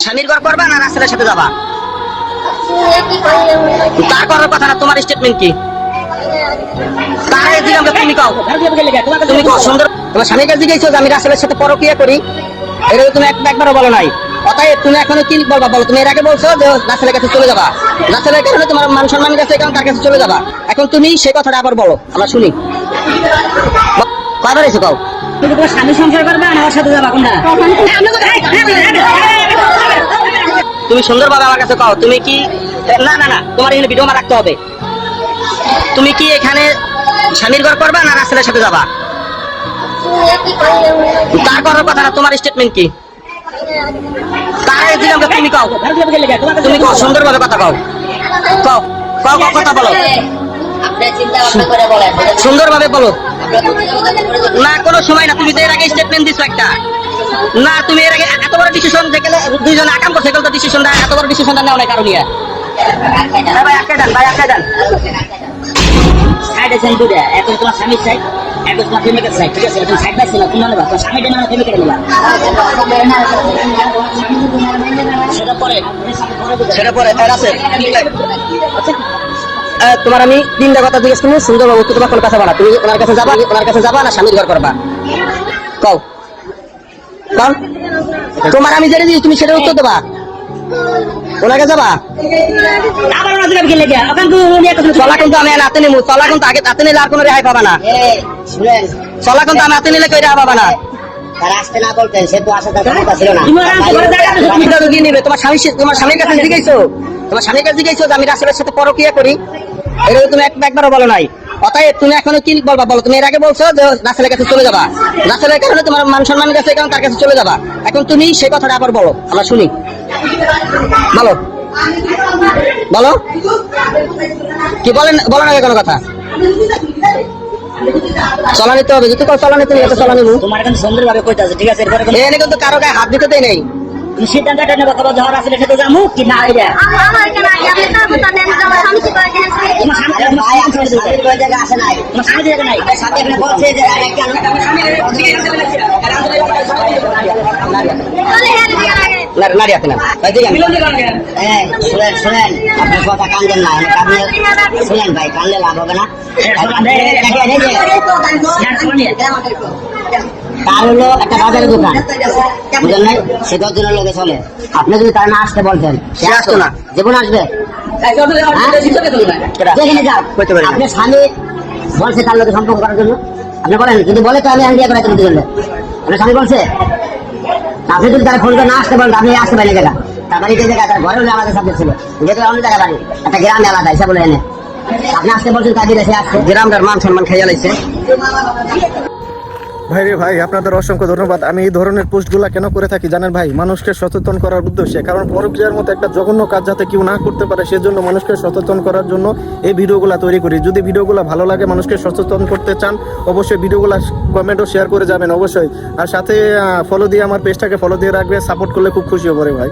স্বামীর ঘর করবা না রাস্তার সাথে যাবা তার করার কথা না তোমার স্টেটমেন্ট কি তার দিলাম যে তুমি কও তুমি কও সুন্দর তোমার স্বামীর কাছে জিজ্ঞেস আমি রাসেলের সাথে পরকিয়া করি এটা তুমি এক- একবারও বলো নাই অতএব তুমি এখনও কি বলবা বলো তুমি এর আগে বলছো যে রাসেলের কাছে চলে যাবা রাসেলের কারণে তোমার মান সম্মান গেছে কারণ তার কাছে চলে যাবা এখন তুমি সেই কথাটা আবার বলো আমরা শুনি কয়বার এসে কও তুমি তোমার স্বামী সংসার করবে না আমার সাথে যাবা কোনটা তুমি সুন্দরভাবে আমার কাছে কও, তুমি কি না না না, তোমার এখানে ভিডিও রাখতে হবে। তুমি কি এখানে স্বামীর ঘর করবা না রাসেলের সাথে যাবা? তার করার কথা না, তোমার স্টেটমেন্ট কি? তুমি কও। তুমি কও কথা কও। কও কও কথা বলো। সুন্দরভাবে বলো। না, কোনো সময় না, তুমি তো এর আগে স্টেটমেন্ট দিছো একটা। না, তুমি এর আগে এত বড় ডিসিশন দুইজনে আকাম করছে তো ডিসিশনটা এত বড় ডিসিশনটা নেওয়া নাই কারণ সাইড তোমার সাইড তোমার তোমার তোমার আমি তিনটা কথা জিজ্ঞেস করব সুন্দরভাবে উত্তর তোমার কোনো কথা বলা তুমি ওনার কাছে যাবা, ওনার কাছে যাবা না, স্বামীর ঘর করবা। কও। কও তোমার আমি যেটা দিই তুমি সেটা উত্তর দেবা। ওনাকে যাবা? চলা কিন্তু আমি হাতে নিবো চলা কিন্তু আগে হাতে নিলে আর কোনো রেহাই পাবা না। চলা কিন্তু আমি হাতে নিলে কেউ রেহাই না। তোমার স্বামীর কাছে জিজ্ঞেসো তোমার স্বামীর কাছে জিজ্ঞেসো যে আমি রাসেলের সাথে পরকিয়া করি। এটা তুমি এক- একবারও বলো নাই। অতএব তুমি এখনও কি বলবা? বলো তুমি এর আগে বলছো যে রাসেলের কাছে চলে যাবা। রাসেলের কারণে তোমার মান সম্মান গেছে কারণ তার কাছে চলে যাবা। এখন তুমি সেই কথাটা আবার বলো আমরা শুনি। বলো। বলো। কি বলেন বলো না কোনো কথা। চলা নিতে হবে যদি চলা নিতে নিয়ে চলা নিবো তোমার এখন সুন্দরভাবে কইতে আছে ঠিক আছে? এরপরে এখানে কিন্তু কারও গায়ে হাত দিতে দেয় নেই। তুমি সিদ্ধান্তটা নেব কবে ঝড় আসলে সেটা যাব কি না এটা শুনেন ভাই কানলে লাভ হবে না তার হলো একটা বাজারের দোকান। বুঝলেন নাই? সে দশজনের লোকে চলে। আপনি যদি তার না আসতে বলতেন সে আসতো না। জীবন আসবে। হ্যাঁ? যেখানে যাও। না। আপনি স্বামী বলছে তার লোকে সম্পর্ক করার জন্য? আপনি বলেন কিন্তু বলে তো আমি আইডিয়া করাই তুমি জন্য। আপনার স্বামী বলছে? আপনি যদি তার ফোন করে না আসতে বলেন আপনি আসতে পারেন জায়গা তার বাড়িতে জায়গা তার ঘরে হলে আলাদা সাবজেক্ট ছিল। যেহেতু অন্য জায়গায় বাড়ি। একটা গ্রামে আলাদা হিসাব বলে এনে। আপনি আসতে বলছেন তার বিদেশে আসছে। গ্রামটার মান সম্মান খেয়ে লাইছে ভাই রে ভাই, আপনাদের অসংখ্য ধন্যবাদ। আমি এই ধরনের পোস্টগুলো কেন করে থাকি জানেন ভাই? মানুষকে সচেতন করার উদ্দেশ্যে। কারণ পরক্রিয়ার মতো একটা জঘন্য কাজ যাতে কেউ না করতে পারে, সেজন্য মানুষকে সচেতন করার জন্য এই ভিডিওগুলো তৈরি করি। যদি ভিডিওগুলো ভালো লাগে, মানুষকে সচেতন করতে চান, অবশ্যই ভিডিওগুলো কমেন্ট ও শেয়ার করে যাবেন অবশ্যই। আর সাথে ফলো দিয়ে আমার পেজটাকে ফলো দিয়ে রাখবে সাপোর্ট করলে খুব খুশি হব ভাই।